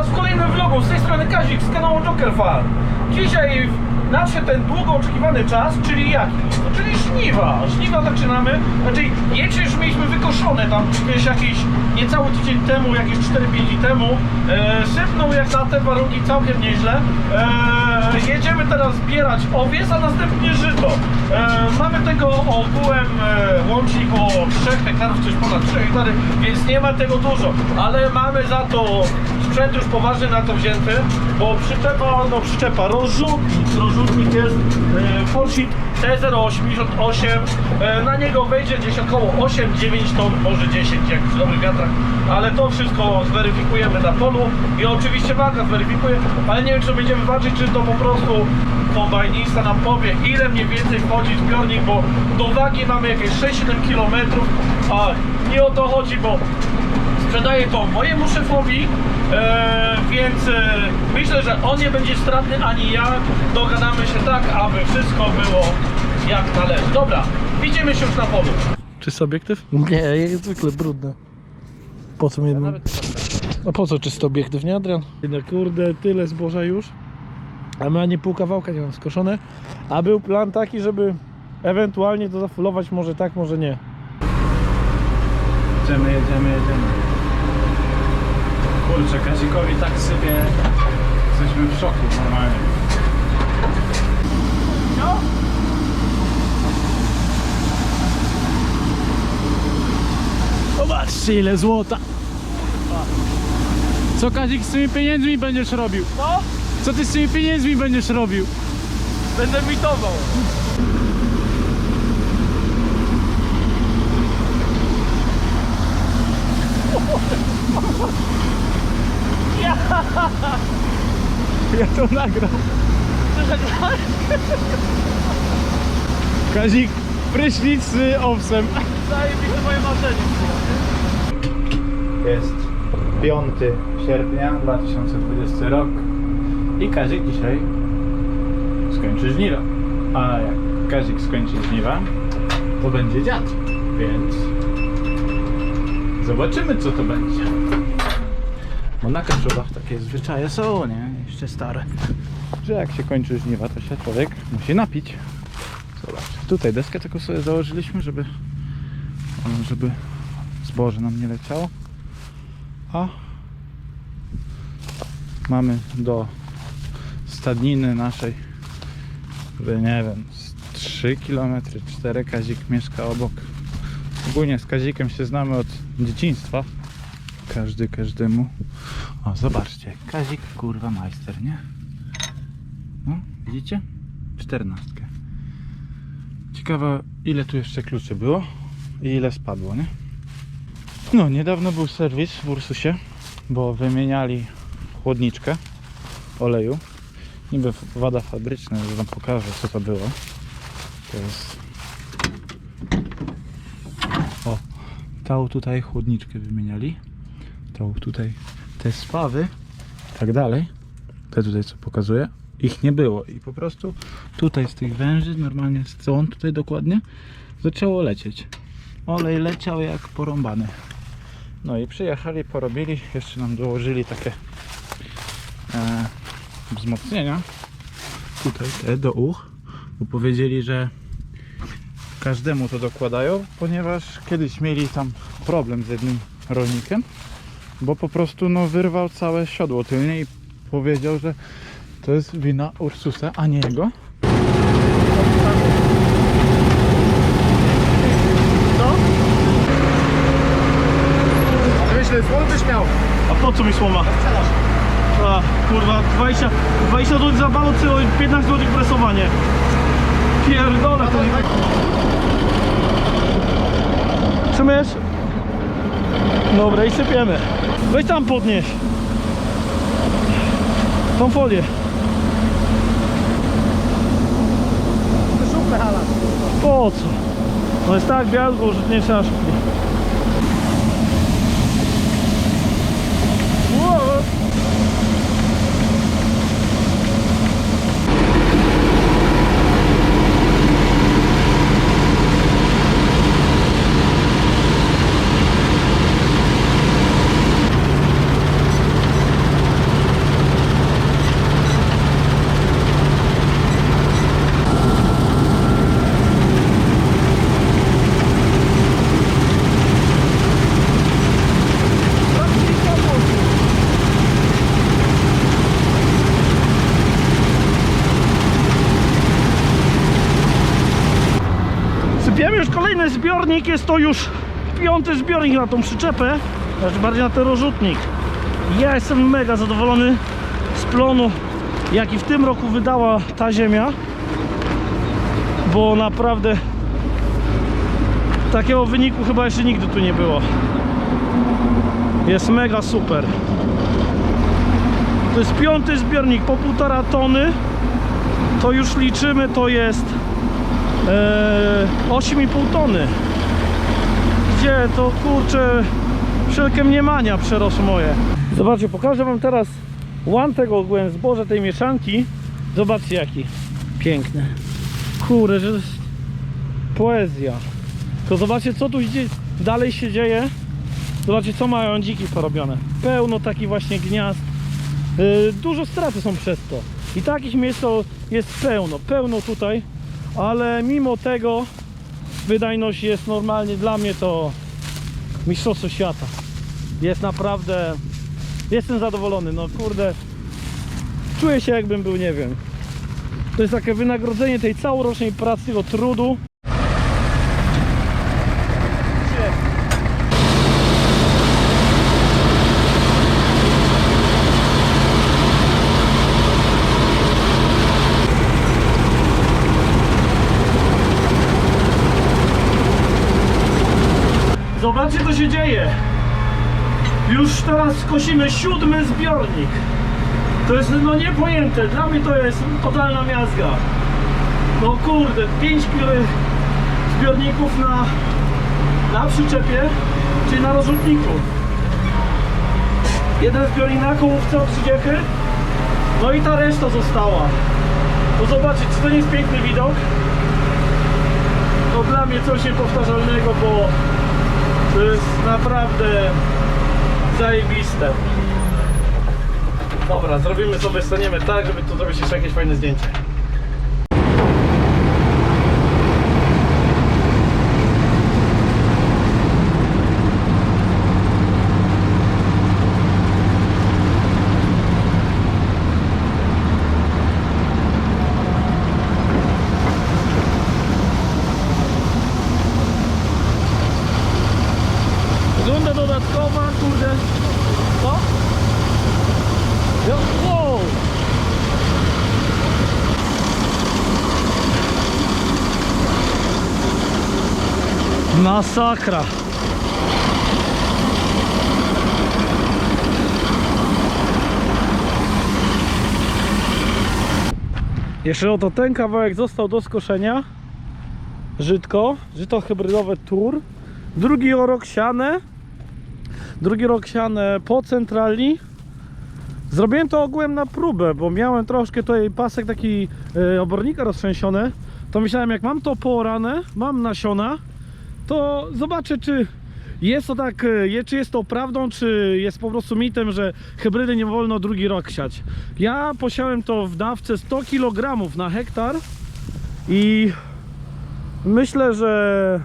Was w kolejnym vlogu. Z tej strony Kazik z kanału Joker Farm. Dzisiaj nadszedł ten długo oczekiwany czas, czyli jaki? No, czyli żniwa. Żniwa zaczynamy. Znaczy, jecie już mieliśmy wykoszone tam gdzieś jakiś niecały tydzień temu, jakieś 4-5 dni temu. E, sypnął jak na te warunki całkiem nieźle. E, jedziemy teraz zbierać owiec, a następnie żyto. E, mamy tego ogółem e, łącznie około 3 hektarów, coś ponad 3 hektary, więc nie ma tego dużo, ale mamy za to sprzęt już poważny na to wzięty, bo przyczepa, no przyczepa, rozrzutnik, rozrzutnik jest e, Forshit T088, e, na niego wejdzie gdzieś około 8-9 ton, może 10 jak przy dobrych wiatrach, ale to wszystko zweryfikujemy na polu i oczywiście waga zweryfikuje, ale nie wiem czy będziemy ważyć, czy to po prostu kombajnista nam powie ile mniej więcej wchodzi zbiornik, bo do wagi mamy jakieś 6-7 km, a nie o to chodzi, bo sprzedaję to mojemu szefowi, e, więc e, myślę, że on nie będzie stratny ani ja. Dogadamy się tak, aby wszystko było jak należy. Dobra, widzimy się już na polu. Czysty obiektyw? Nie, jak zwykle brudne. Po co mi... A po co czysty obiektyw, nie Adrian? No kurde, tyle zboża już. A my ani pół kawałka nie mam skoszone. A był plan taki, żeby ewentualnie to zafulować może tak, może nie. Jedziemy, jedziemy, jedziemy. Kurczę, Kazikowi tak sypie. Jesteśmy w szoku normalnie. Zobaczcie ile złota. Co Kazik z tymi pieniędzmi będziesz robił? No, Co ty z tymi pieniędzmi będziesz robił? będę mitował. Ja to nagram. Kazik, prysznic z owsem. Zajebiste moje marzenie. Jest 5 sierpnia 2020 rok i Kazik dzisiaj skończy żniwa. A jak Kazik skończy żniwa, to będzie dziad, więc zobaczymy co to będzie. Bo na Kaszubach takie zwyczaje są, nie? Jeszcze stare. Że jak się kończy żniwa, to się człowiek musi napić. Zobacz, tutaj deskę tylko sobie założyliśmy, żeby żeby zboże nam nie leciało. A mamy do stadniny naszej, nie wiem, z 3 km, 4 Kazik mieszka obok. Ogólnie z Kazikiem się znamy od dzieciństwa. Każdy każdemu. O, zobaczcie, Kazik kurwa majster, nie? No, widzicie? Czternastkę. Ciekawe ile tu jeszcze kluczy było i ile spadło, nie? No, niedawno był serwis w Ursusie, bo wymieniali chłodniczkę oleju. Niby wada fabryczna, że wam pokażę co to było. To jest... O, tą tutaj chłodniczkę wymieniali. Tą tutaj te spawy, tak dalej. Te tutaj co pokazuję. Ich nie było i po prostu tutaj z tych węży, normalnie on tutaj dokładnie, zaczęło lecieć. Olej leciał jak porąbany. No i przyjechali, porobili, jeszcze nam dołożyli takie e, wzmocnienia tutaj te do uch, bo powiedzieli, że każdemu to dokładają, ponieważ kiedyś mieli tam problem z jednym rolnikiem, bo po prostu no wyrwał całe siodło tylnie i powiedział, że to jest wina Ursusa, a nie jego. Myślę, słonce śmiał. A po co mi słoma? A, kurwa, 20, 20 zł za balot, czy 15 zł presowanie. Pierdolę to nie... Dobra i sypiemy. Weź tam podnieś. Tą folię. Po co? No jest tak białko, że nie trzeba Ten zbiornik jest to już piąty zbiornik na tą przyczepę, znaczy bardziej na ten rozrzutnik. Ja jestem mega zadowolony z plonu, jaki w tym roku wydała ta ziemia, bo naprawdę takiego wyniku chyba jeszcze nigdy tu nie było. Jest mega super. To jest piąty zbiornik po półtora tony. To już liczymy, to jest 8,5 tony. Gdzie to kurczę wszelkie mniemania przerosło moje. Zobaczcie, pokażę wam teraz łan tego ogółem zboża tej mieszanki. Zobaczcie jaki piękny. Kurde, że to jest poezja. To zobaczcie co tu dalej się dzieje. Zobaczcie co mają dziki porobione. Pełno takich właśnie gniazd. Yy, dużo straty są przez to. I takich miejsc jest pełno, pełno tutaj, ale mimo tego wydajność jest normalnie dla mnie to mistrzostwo świata. Jest naprawdę, jestem zadowolony, no kurde, czuję się jakbym był, nie wiem. To jest takie wynagrodzenie tej całorocznej pracy, tego trudu. Zobaczcie co się dzieje. Już teraz skosimy siódmy zbiornik. To jest no niepojęte. Dla mnie to jest totalna miazga. No kurde, 5 zbiorników na, na przyczepie, czyli na rozrzutniku. Jeden zbiornik na kołówce od 30, no i ta reszta została. To zobaczcie, czy to nie jest piękny widok? To dla mnie coś niepowtarzalnego, bo to jest naprawdę zajebiste. Dobra, zrobimy sobie, staniemy tak, żeby tu zrobić jeszcze jakieś fajne zdjęcie. Runda dodatkowa, kurde. Co? Ja, wow! Masakra. Jeszcze oto ten kawałek został do skoszenia. Żytko, żyto hybrydowe Tour. Drugi rok siane. Drugi rok siane po centrali. Zrobiłem to ogółem na próbę, bo miałem troszkę tutaj pasek taki e, obornika roztrzęsiony. To myślałem, jak mam to poorane, mam nasiona, to zobaczę, czy jest to tak, e, czy jest to prawdą, czy jest po prostu mitem, że hybrydy nie wolno drugi rok siać. Ja posiałem to w dawce 100 kg na hektar i myślę, że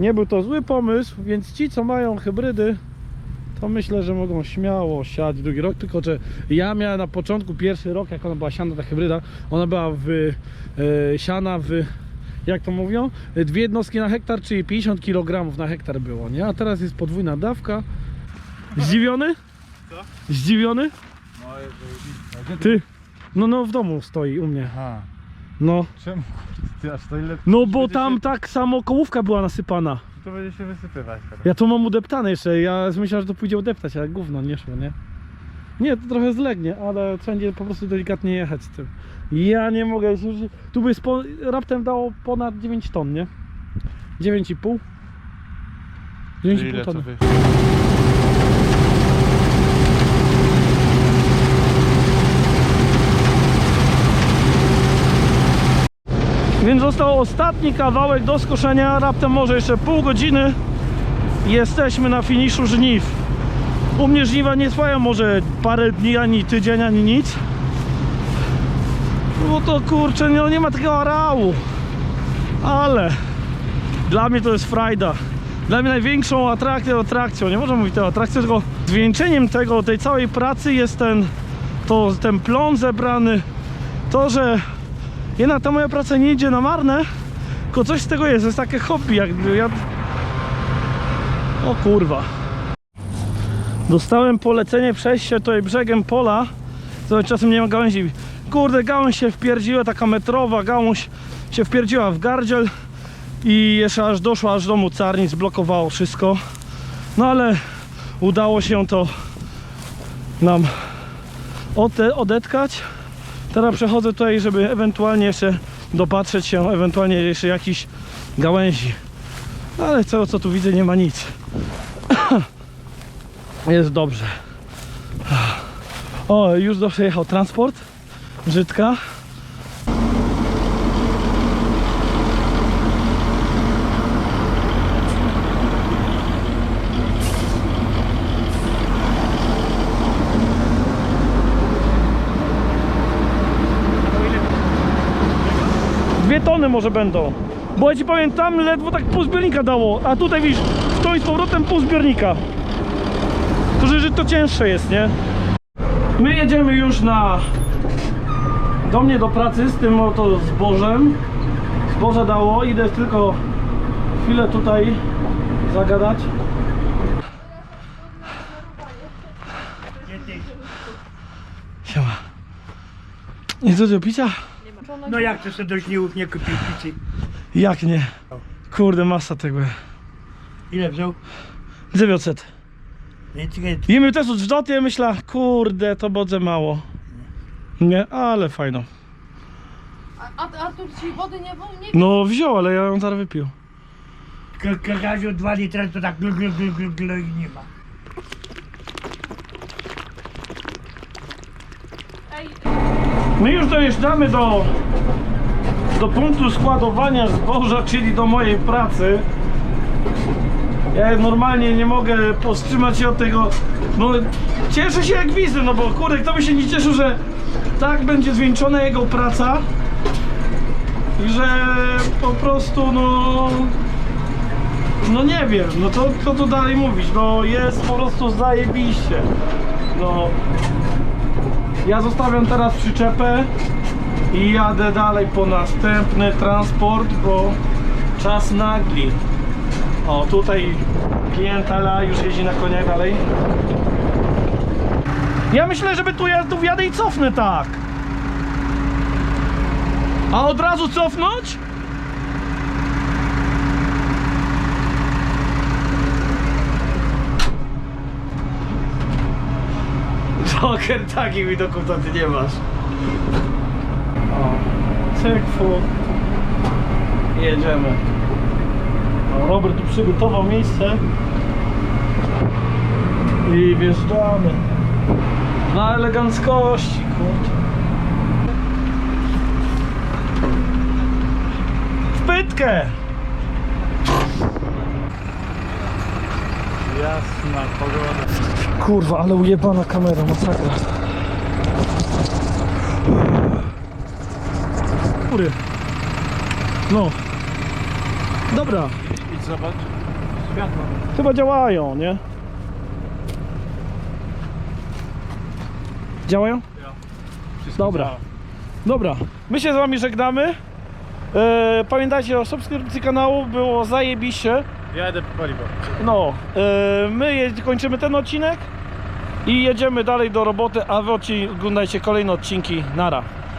nie był to zły pomysł, więc ci, co mają hybrydy, to myślę, że mogą śmiało siać drugi rok, tylko że ja miałem na początku pierwszy rok, jak ona była siana ta hybryda, ona była w, e, siana w, jak to mówią, dwie jednostki na hektar, czyli 50 kg na hektar było, nie? A teraz jest podwójna dawka. Zdziwiony? Co? Zdziwiony? No, Ty? No, no w domu stoi u mnie. Aha. No. Czemu? Ty aż to ile... No bo tam Się, tak samo kołówka była nasypana. to będzie się wysypywać teraz. Ja to mam udeptane jeszcze, ja myślałem, że to pójdzie udeptać, ale gówno nie szło, nie? Nie, to trochę zlegnie, ale wszędzie po prostu delikatnie jechać z tym. Ja nie mogę, już, tu by spo, raptem dało ponad 9 ton, nie? 9,5 Czyli 9,5 ile to ton. wyszło? Więc został ostatni kawałek do skoszenia, raptem może jeszcze pół godziny. Jesteśmy na finiszu żniw. U mnie żniwa nie trwają może parę dni, ani tydzień, ani nic. No to kurczę, no nie ma takiego areału. Ale dla mnie to jest frajda. Dla mnie największą atrakcją, atrakcją, nie można mówić o atrakcji, tylko zwieńczeniem tego, tej całej pracy jest ten, to, ten plon zebrany. To, że jednak ta moja praca nie idzie na marne, Tylko coś z tego jest, to jest takie hobby, jak ja... O kurwa. Dostałem polecenie przejść się tutaj brzegiem pola, co czasem nie ma gałęzi. Kurde, gałąź się wpierdziła, taka metrowa gałąź się wpierdziła w gardziel i jeszcze aż doszła aż do mocarni, zblokowało wszystko. No ale udało się to nam ode- odetkać. Teraz przechodzę tutaj, żeby ewentualnie jeszcze dopatrzeć się, ewentualnie jeszcze jakiś gałęzi. Ale tego co tu widzę nie ma nic. Jest dobrze. O, już dojechał transport. Brzydka. Dwie tony może będą. Bo ja ci powiem, tam ledwo tak pół zbiornika dało, a tutaj widzisz, to i z powrotem pół zbiornika. To, że, to cięższe jest, nie? My jedziemy już na... Do mnie do pracy z tym oto zbożem. Zboże dało, idę tylko chwilę tutaj zagadać. Siema. Nie co do picia? No jak to sobie do żniłów nie kupił picy? Jak nie? Kurde, masa tego. Ile wziął? 900. Nie, czekaj, Jemy też w dotie, myślę, kurde, to bodze mało. Nie, ale fajno. A, a Artur ci wody nie wziął? Nie No wziął, ale ja ją zaraz wypił. K- Kagaziu 2 litry to tak glu, glu, glu, glu, glu i nie ma. Ej, My już dojeżdżamy do, do punktu składowania zboża, czyli do mojej pracy. Ja normalnie nie mogę powstrzymać się od tego. No, cieszę się jak widzę, no bo kurde, kto by się nie cieszył, że tak będzie zwieńczona jego praca i że po prostu, no. No nie wiem, no to co tu dalej mówić, no jest po prostu zajebiście. No, ja zostawiam teraz przyczepę i jadę dalej po następny transport, bo czas nagli. O, tutaj klientela już jeździ na koniach dalej. Ja myślę, żeby tu ja tu wjadę i cofnę tak. A od razu cofnąć? Joker, takich widoków to ty nie masz. O, cyk, fu. Jedziemy. Robert tu przygotował miejsce. I wjeżdżamy. Na eleganckości, kurczę. W pytkę! Jasna pogoda. Kurwa, ale ujebana kamera, masakra. Góry. No. Dobra. Idź zobacz. Światło. Chyba działają, nie? Działają? Wszystko Dobra. działa. Dobra. My się z wami żegnamy. E, pamiętajcie o subskrypcji kanału, było zajebiście. Ja jedę po paliwo. No, e, my kończymy ten odcinek i jedziemy dalej do roboty, a wy oglądajcie kolejne odcinki. Nara.